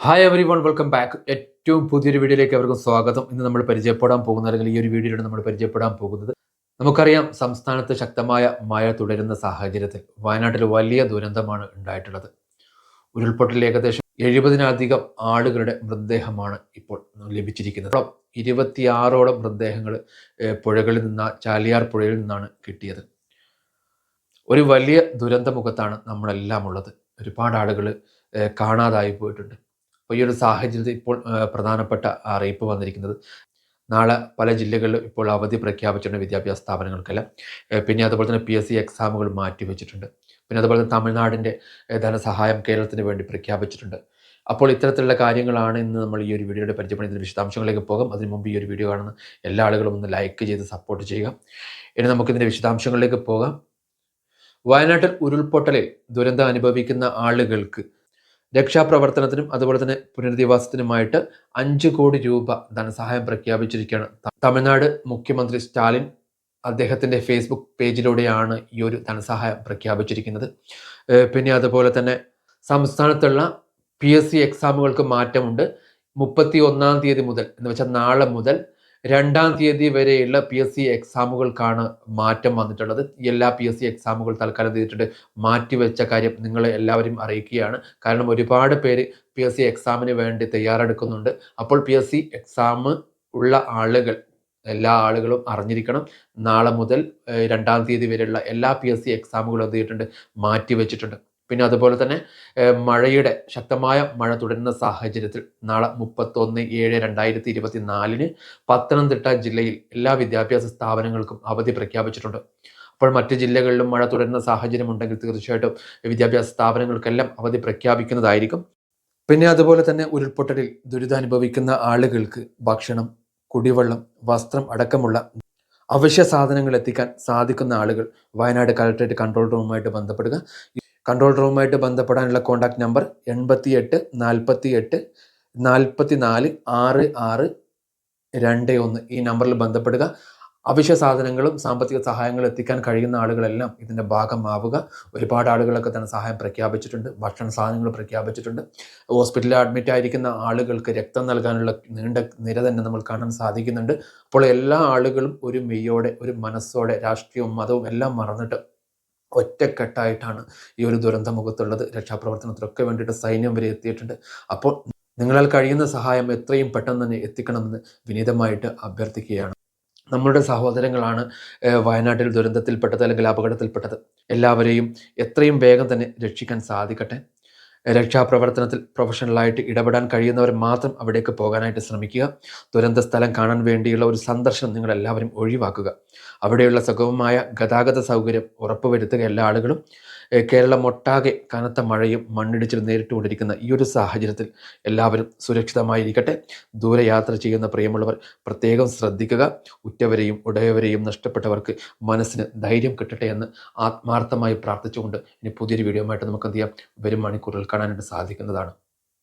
Hi everyone welcome back ഏറ്റവും പുതിയൊരു വീഡിയോയിലേക്ക് അവർക്കും സ്വാഗതം. ഇന്ന് നമ്മൾ പരിചയപ്പെടാൻ പോകുന്ന അല്ലെങ്കിൽ ഈ ഒരു വീഡിയോയിലൂടെ നമ്മൾ പരിചയപ്പെടാൻ പോകുന്നത് നമുക്കറിയാം സംസ്ഥാനത്ത് ശക്തമായ മഴ തുടരുന്ന സാഹചര്യത്തിൽ വയനാട്ടിൽ വലിയ ദുരന്തമാണ് ഉണ്ടായിട്ടുള്ളത്. ഉരുൾപൊട്ടലിൽ ഏകദേശം എഴുപതിനധികം ആളുകളുടെ മൃതദേഹമാണ് ഇപ്പോൾ ലഭിച്ചിരിക്കുന്നത്. ഇരുപത്തിയാറോളം മൃതദേഹങ്ങൾ പുഴകളിൽ നിന്ന ചാലിയാർ പുഴയിൽ നിന്നാണ് കിട്ടിയത്. ഒരു വലിയ ദുരന്തമുഖത്താണ് നമ്മളെല്ലാം ഉള്ളത്. ഒരുപാട് ആളുകൾ കാണാതായി പോയിട്ടുണ്ട്. അപ്പോൾ ഈ ഒരു സാഹചര്യത്തിൽ ഇപ്പോൾ പ്രധാനപ്പെട്ട അറിയിപ്പ് വന്നിരിക്കുന്നത്. നാളെ പല ജില്ലകളിലും ഇപ്പോൾ അവധി പ്രഖ്യാപിച്ചിട്ടുണ്ട് വിദ്യാഭ്യാസ സ്ഥാപനങ്ങൾക്കെല്ലാം. പിന്നെ അതുപോലെ തന്നെ പി എസ് സി എക്സാമുകൾ മാറ്റിവെച്ചിട്ടുണ്ട് പിന്നെ അതുപോലെ തന്നെ തമിഴ്നാടിന്റെ ധനസഹായം കേരളത്തിന് വേണ്ടി പ്രഖ്യാപിച്ചിട്ടുണ്ട്. അപ്പോൾ ഇത്തരത്തിലുള്ള കാര്യങ്ങളാണ് ഇന്ന് നമ്മൾ ഈ ഒരു വീഡിയോയുടെ പരിചയപ്പെടുന്ന വിശദാംശങ്ങളിലേക്ക് പോകും. അതിന് മുമ്പ് ഈ ഒരു വീഡിയോ കാണുന്ന എല്ലാ ആളുകളും ഒന്ന് ലൈക്ക് ചെയ്ത് സപ്പോർട്ട് ചെയ്യുക. ഇനി നമുക്ക് നമുക്കിതിന്റെ വിശദാംശങ്ങളിലേക്ക് പോകാം. വയനാട്ടിൽ ഉരുൾപൊട്ടലിൽ ദുരന്തം അനുഭവിക്കുന്ന ആളുകൾക്ക് രക്ഷാപ്രവർത്തനത്തിനും അതുപോലെ തന്നെ പുനരധിവാസത്തിനുമായിട്ട് അഞ്ച് കോടി രൂപ ധനസഹായം പ്രഖ്യാപിച്ചിരിക്കുകയാണ്. തമിഴ്നാട് മുഖ്യമന്ത്രി സ്റ്റാലിൻ അദ്ദേഹത്തിന്റെ ഫേസ്ബുക്ക് പേജിലൂടെയാണ് ഈ ഒരു ധനസഹായം പ്രഖ്യാപിച്ചിരിക്കുന്നത്. പിന്നെ അതുപോലെ തന്നെ സംസ്ഥാനത്തുള്ള പി എസ് സി എക്സാമുകൾക്ക് മാറ്റമുണ്ട്. മുപ്പത്തി ഒന്നാം തീയതി മുതൽ എന്ന് വെച്ചാൽ നാളെ മുതൽ രണ്ടാം തീയതി വരെയുള്ള പി എസ് സി എക്സാമുകൾക്കാണ് മാറ്റം വന്നിട്ടുള്ളത്. എല്ലാ പി എസ് സി എക്സാമുകൾ തൽക്കാലം ചെയ്തിട്ടുണ്ട്. മാറ്റിവെച്ച കാര്യം നിങ്ങളെ എല്ലാവരും അറിയിക്കുകയാണ്. കാരണം ഒരുപാട് പേര് പി എസ് സി എക്സാമിന് വേണ്ടി തയ്യാറെടുക്കുന്നുണ്ട്. അപ്പോൾ പി എസ് സി എക്സാം ഉള്ള ആളുകൾ എല്ലാ ആളുകളും അറിഞ്ഞിരിക്കണം. നാളെ മുതൽ രണ്ടാം തീയതി വരെയുള്ള എല്ലാ പി എസ് സി എക്സാമുകളും എന്ത് ചെയ്തിട്ടുണ്ട്? മാറ്റിവെച്ചിട്ടുണ്ട്. പിന്നെ അതുപോലെ തന്നെ മഴയുടെ ശക്തമായ മഴ തുടരുന്ന സാഹചര്യത്തിൽ നാളെ മുപ്പത്തൊന്ന് ഏഴ് രണ്ടായിരത്തി ഇരുപത്തി നാലിന് പത്തനംതിട്ട ജില്ലയിൽ എല്ലാ വിദ്യാഭ്യാസ സ്ഥാപനങ്ങൾക്കും അവധി പ്രഖ്യാപിച്ചിട്ടുണ്ട്. അപ്പോൾ മറ്റ് ജില്ലകളിലും മഴ തുടരുന്ന സാഹചര്യം ഉണ്ടെങ്കിൽ തീർച്ചയായിട്ടും വിദ്യാഭ്യാസ സ്ഥാപനങ്ങൾക്കെല്ലാം അവധി പ്രഖ്യാപിക്കുന്നതായിരിക്കും. പിന്നെ അതുപോലെ തന്നെ ഉരുൾപൊട്ടലിൽ ദുരിതാനുഭവിക്കുന്ന ആളുകൾക്ക് ഭക്ഷണം കുടിവെള്ളം വസ്ത്രം അടക്കമുള്ള അവശ്യ സാധനങ്ങൾ എത്തിക്കാൻ സാധിക്കുന്ന ആളുകൾ വയനാട് കളക്ടറേറ്റ് കൺട്രോൾ റൂമുമായിട്ട് ബന്ധപ്പെടുക. കൺട്രോൾ റൂമുമായിട്ട് ബന്ധപ്പെടാനുള്ള കോൺടാക്ട് നമ്പർ എൺപത്തി എട്ട് നാൽപ്പത്തി എട്ട് നാൽപ്പത്തി നാല് ആറ് ആറ് രണ്ട് ഒന്ന്. ഈ നമ്പറിൽ ബന്ധപ്പെടുക. അവശ്യ സാധനങ്ങളും സാമ്പത്തിക സഹായങ്ങളും എത്തിക്കാൻ കഴിയുന്ന ആളുകളെല്ലാം ഇതിന്റെ ഭാഗമാവുക. ഒരുപാട് ആളുകളൊക്കെ തന്നെ സഹായം പ്രഖ്യാപിച്ചിട്ടുണ്ട്. ഭക്ഷണ സാധനങ്ങൾ പ്രഖ്യാപിച്ചിട്ടുണ്ട്. ഹോസ്പിറ്റലിൽ അഡ്മിറ്റ് ആയിരിക്കുന്ന ആളുകൾക്ക് രക്തം നൽകാനുള്ള നീണ്ട നിര തന്നെ നമ്മൾ കാണാൻ സാധിക്കുന്നുണ്ട്. അപ്പോൾ എല്ലാ ആളുകളും ഒരു മെയ്യോടെ ഒരു മനസ്സോടെ രാഷ്ട്രീയവും മതവും എല്ലാം മറന്നിട്ട് ഒറ്റക്കെട്ടായിട്ടാണ് ഈ ഒരു ദുരന്ത മുഖത്തുള്ളത് രക്ഷാപ്രവർത്തനത്തിനൊക്കെ വേണ്ടിയിട്ട് സൈന്യം വരെ എത്തിയിട്ടുണ്ട്. അപ്പോൾ നിങ്ങളാൽ കഴിയുന്ന സഹായം എത്രയും പെട്ടെന്ന് തന്നെ എത്തിക്കണമെന്ന് വിനീതമായിട്ട് അഭ്യർത്ഥിക്കുകയാണ്. നമ്മളുടെ സഹോദരങ്ങളാണ് വയനാട്ടിൽ ദുരന്തത്തിൽപ്പെട്ടത് അല്ലെങ്കിൽ അപകടത്തിൽപ്പെട്ടത്. എല്ലാവരെയും എത്രയും വേഗം തന്നെ രക്ഷിക്കാൻ സാധിക്കട്ടെ. രക്ഷാപ്രവർത്തനത്തിൽ പ്രൊഫഷണലായിട്ട് ഇടപെടാൻ കഴിയുന്നവർ മാത്രം അവിടേക്ക് പോകാനായിട്ട് ശ്രമിക്കുക. ദുരന്ത സ്ഥലം കാണാൻ വേണ്ടിയുള്ള ഒരു സന്ദർശനം നിങ്ങൾ എല്ലാവരും ഒഴിവാക്കുക. അവിടെയുള്ള സുഗമമായ ഗതാഗത സൗകര്യം ഉറപ്പുവരുത്തുക എല്ലാ ആളുകളും. ഏഹ് കേരളം ഒട്ടാകെ കനത്ത മഴയും മണ്ണിടിച്ചിലും നേരിട്ടുകൊണ്ടിരിക്കുന്ന ഈ ഒരു സാഹചര്യത്തിൽ എല്ലാവരും സുരക്ഷിതമായിരിക്കട്ടെ. ദൂരയാത്ര ചെയ്യുന്ന പ്രിയമുള്ളവർ പ്രത്യേകം ശ്രദ്ധിക്കുക. ഉറ്റവരെയും ഉടയവരെയും നഷ്ടപ്പെട്ടവർക്ക് മനസ്സിന് ധൈര്യം കിട്ടട്ടെ എന്ന് ആത്മാർത്ഥമായി പ്രാർത്ഥിച്ചുകൊണ്ട് ഇനി പുതിയൊരു വീഡിയോ ആയിട്ട് നമുക്ക് എന്ത് ചെയ്യാം? വരും മണിക്കൂറിൽ കാണാനായിട്ട് സാധിക്കുന്നതാണ്.